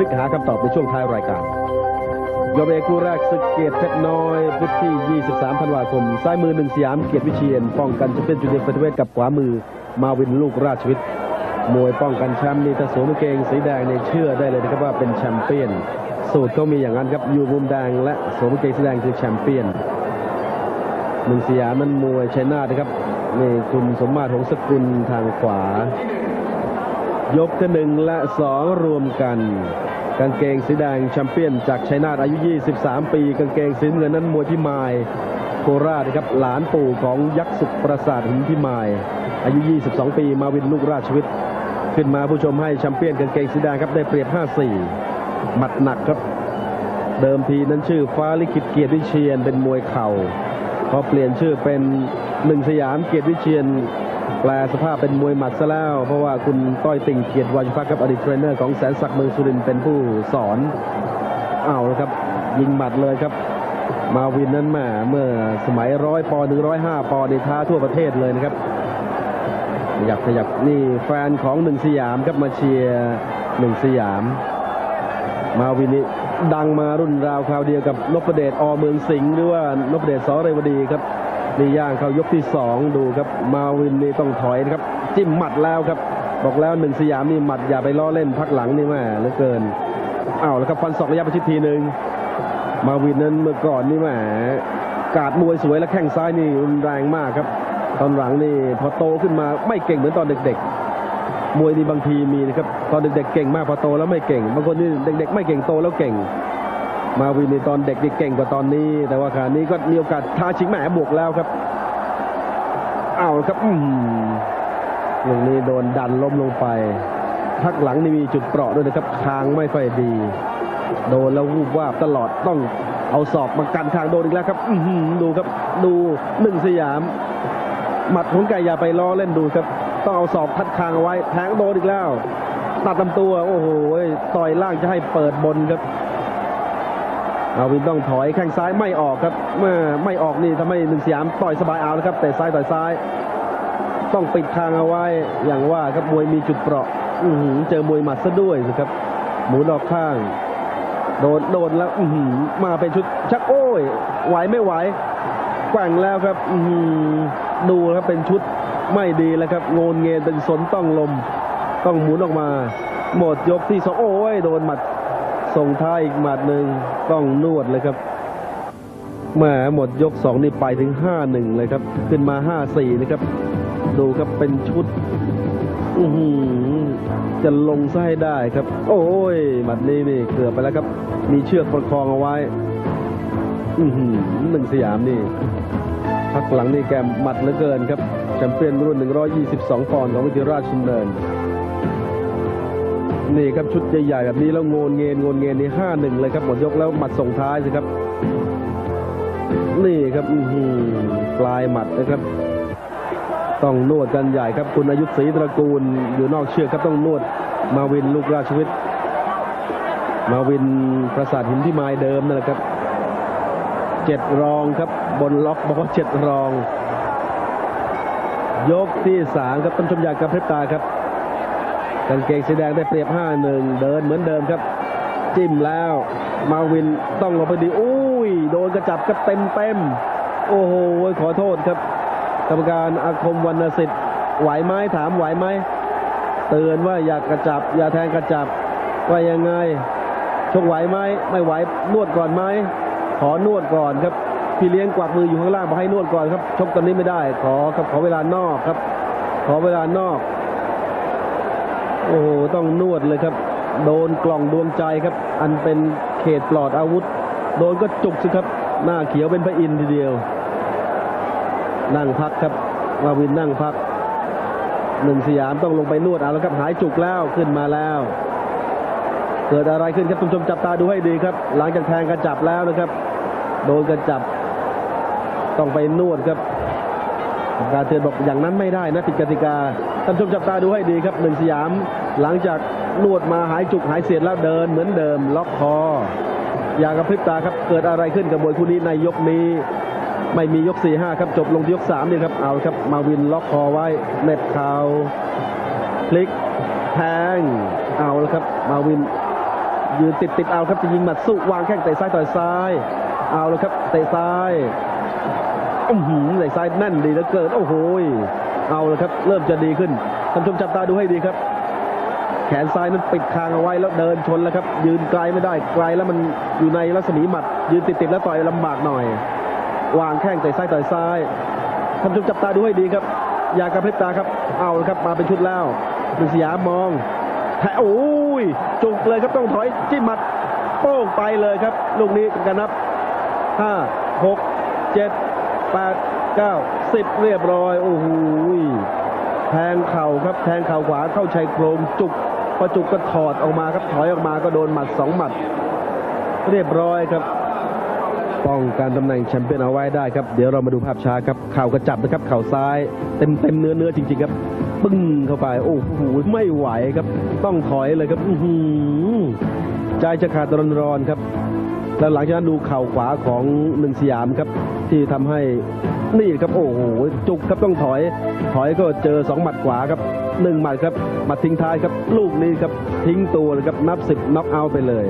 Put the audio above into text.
ลิกหาคำตอบในช่วงท้ายรายการยกเอกคู่แรกศึกเกตเพชรน้อยพุธที่ 23 ธันวาคม ซ้ายมือหนึ่งสยามเกียรติวิเชียน ป้องกันแชมเปี้ยนจูเนียร์เฟเธอร์เวทกับขวามือมาวินลูกราชวิทย์มวยป้องกันแชมป์นี่ถ้าสวมเกงสีแดงในเชื่อได้เลยนะครับว่าเป็นแชมเปี้ยน สูตรเขามีอย่างนั้นครับอยู่มุมแดงและสวมเกงสีแดงคือแชมเปี้ยนหนึ่งสยามมันมวยชัยนาทนะครับนี่คุณสมมาตรหงสกุลทางขวา ยกที่หนึ่งและสองรวมกัน กางเกงสีแดงแชมเปี้ยนจากชัยนาทอายุ 23 ปี กางเกงสีน้ำเงินนั้นมวยพิมายโคราชนะครับหลานปู่ของยักษ์สุขประสาทหินพิมาย อายุ 22 ปี มาวินลูกราชวิทย์ขึ้นมาผู้ชมให้แชมเปี้ยนกางเกงสีแดงครับได้เปรียบ 5-4 หมัดหนักครับ เดิมทีนั้นชื่อฟ้าลิขิตเกียรติวิเชียนเป็นมวยเข่าพอเปลี่ยนชื่อเป็นหนึ่งสยามเกียรติวิเชียน แปลสภาพเป็นมวยหมัดซะแล้ว เพราะว่าคุณต้อยติ่งเกียรติวายุพักกับอดีตเทรนเนอร์ของแสนศักดิ์เมืองสุรินเป็นผู้สอนเอาละครับ ยิงหมัดเลยครับ มาวินนั้นแมาเมื่อสมัยร้อยปอหนึ่งร้อยห้าปอในท้าทั่วประเทศเลยนะครับขยับขยับนี่แฟนของหนึ่งสยามครับมาเชียร์หนึ่งสยาม มาวินนี่ดังมารุ่นราวคราวเดียวกับนพเดชอเมืองสิงห์หรือว่านพเดชสอเรวดีครับ นี่ย่างเข้ายกที่สองดูครับ มาวินนี่ต้องถอยนะครับ จิ้มหมัดแล้วครับ บอกแล้วหนึ่งสยามนี่หมัดอย่าไปล้อเล่นพักหลังนี่แม่เหลือเกินอ้าวแล้วครับฟันศอกระยะประชิดทีหนึ่งมาวินนั้นเมื่อก่อนนี่แหมกาดมวยสวยและแข้งซ้ายนี่รุนแรงมากครับ ตอนหลังนี่พอโตขึ้นมาไม่เก่งเหมือนตอนเด็กๆ มวยนี่บางทีมีนะครับตอนเด็กๆเก่งมากพอโตแล้วไม่เก่ง บางคนนี่เด็กๆ ไม่เก่งโตแล้วเก่ง มาวินในตอนเด็กนี่เก่งกว่าตอนนี้ แต่ว่าคราวนี้ก็มีโอกาสท้าชิงแหมบวกแล้วครับเอาครับอืมลูกนี้โดนดันล้มลงไปพักหลังนี่มีจุดเปราะด้วยนะครับคางไม่ค่อยดี โดนแล้ววูบวาบตลอดต้องเอาศอกมากันทางโดนอีกแล้วครับอื้อหือดูครับ ดูหนึ่งสยาม หมัดของไก่อย่าไปล้อเล่นดูครับ ต้องเอาศอกทัดคางเอาไว้แทงโดนอีกแล้วตัดลำตัว โอ้โหต่อยล่างจะให้เปิดบนครับ อาวินต้องถอยแข้งซ้ายไม่ออกครับ เมื่อไม่ออกนี่ทำให้หนึ่งสยามต่อยสบายเอาแล้วครับแต่ซ้ายต่อยซ้าย ต้องปิดทางเอาไว้อย่างว่าครับมวยมีจุดเปราะอือเจอมวยหมัดซะด้วยสิครับ หมุนออกข้าง โดนโดนแล้วอือมาเป็นชุดชักโอ้ยไหวไม่ไหวแกว่งแล้วครับ อือดูครับเป็นชุดไม่ดีแล้วครับ โงนเงนเป็นสนต้องลม ต้องหมุนออกมา หมดยกที่สองโอ้ยโดนหมัด ส่งท้ายอีกหมัดหนึ่งต้องนวดเลยครับแหมหมดยกสองนี่ไปถึงห้าหนึ่งเลยครับ ขึ้นมาห้าสี่นะครับ ดูครับเป็นชุดอือหือจะลงไส้ได้ครับ โอ้ยหมัดนี้นี่เกือบไปแล้วครับ มีเชือกประคองเอาไว้อือหือหนึ่งสยามนี่พักหลังนี่แกหมัดเหลือเกินครับแชมเปี้ยนรุ่น 122 ปอนด์ของวิทยาราชดำเนิน นี่ครับชุดใหญ่ๆแบบนี้แล้วโงนเงนโงนเงนนี่ห้าหนึ่งเลยครับหมดยกแล้วหมัดส่งท้ายสิครับ นี่ครับอือหือปลายหมัดนะครับ ต้องนวดกันใหญ่ครับคุณอายุศรีตระกูลอยู่นอกเชือกครับต้องนวดมาวินลูกราชวิทย์มาวินประสาทหินที่ไม้เดิมนั่นแหละครับเจ็ดรองครับบนล็อกบอกว่าเจ็ดรอง ยกที่สามครับต้นชมยากระพริบตาครับ กางเกงสีแดงได้เปรียบห้าหนึ่งเดินเหมือนเดิมครับ จิ้มแล้วมาวินต้องลงไปดีอุ้ย โดนกระจับก็เต็มเต็มโอ้โหขอโทษครับ กรรมการอาคมวรรณสิทธิ์ไหวไหมถามไหวไหมเตือนว่าอย่ากระจับ อย่าแทงกระจับว่ายังไงชกไหวไหมไม่ไหวนวดก่อนไหมขอนวดก่อนครับพี่เลี้ยงกวักมืออยู่ข้างล่างบอกให้นวดก่อนครับ ชกตอนนี้ไม่ได้ ขอครับขอเวลานอกครับ ขอเวลานอก โอ้โหต้องนวดเลยครับ โดนกล่องดวงใจครับ อันเป็นเขตปลอดอาวุธ โดนก็จุกสิครับ หน้าเขียวเป็นพระอินทร์ทีเดียว นั่งพักครับมาวินนั่งพักหนึ่งสยามต้องลงไปนวดเอาแล้วครับหายจุกแล้วขึ้นมาแล้ว เกิดอะไรขึ้นครับคุณผู้ชมจับตาดูให้ดีครับ หลังจากแทงกระจับแล้วนะครับ โดนกระจับ ต้องไปนวดครับ กรรมการเตือนบอกอย่างนั้นไม่ได้นะผิดกติกาท่านชมจับตาดูให้ดีครับหนึ่งสยาม หลังจากนวดมาหายจุกหายเสียดแล้วเดินเหมือนเดิม ล็อกคอ อย่ากระพริบตาครับเกิดอะไรขึ้นกับมวยคู่นี้ในยกนี้ ไม่มียก 4 5 ครับจบลงที่ยก3นี่ครับเอาครับมาวินล็อกคอไว้เน็บเข่าพลิกแทงเอาแล้วครับมาวินยืนติดติดเอาครับจะยิงหมัดสู้วางแข้งเตะซ้ายต่อยซ้าย เอาแล้วครับเตะซ้าย อื้อหือเตะซ้ายแน่นดีเหลือเกินโอ้โหยเอาล้วครับเริ่มจะดีขึ้นท่านชมจับตาดูให้ดีครับ แขนซ้ายนั้นปิดคางเอาไว้แล้วเดินชนแล้วครับ ยืนไกลไม่ได้ไกลแล้วมันอยู่ในรัศมีหมัด ยืนติดติดๆแล้วต่อยลำบากหน่อย วางแข้งเตะซ้ายต่อยซ้ายท่านชมจับตาดูให้ดีครับ อย่ากระพริบตาครับ เอาละครับมาเป็นชุดแล้วเป็นสยามองแทะโอ้ยจุกเลยครับต้องถอยจิ้มหมัดโป้งไปเลยครับ ลูกนี้กันนับห้าหกเจ็ด แปดเก้าสิบเรียบร้อยโอ้โหแทงเข่าครับแทงเข่าขวาเข้าชายโครงจุกพอจุกก็ถอดออกมาครับถอยออกมาก็โดนหมัดสองหมัด เรียบร้อยครับ ป้องกันตำแหน่งแชมเปี้ยนเอาไว้ได้ครับ เดี๋ยวเรามาดูภาพช้าครับเข่ากระจับนะครับเข่าซ้ายเต็มเต็มเนื้อเนื้อจริง ๆ ครับ ปึ้งเข้าไป โอ้โหไม่ไหวครับ ต้องถอยเลยครับใจจะขาดร้อนๆครับ แล้วหลังจากนั้นดูเข่าขวาของหนึ่งสยามครับ ที่ทำให้นี่ครับโอ้โหจุกครับต้องถอย ถอยก็เจอสองหมัดขวาครับหนึ่งหมัดครับหมัดทิ้งท้ายครับ ลูกนี้ครับทิ้งตัวเลยครับนับสิบน็อกเอาท์ไปเลย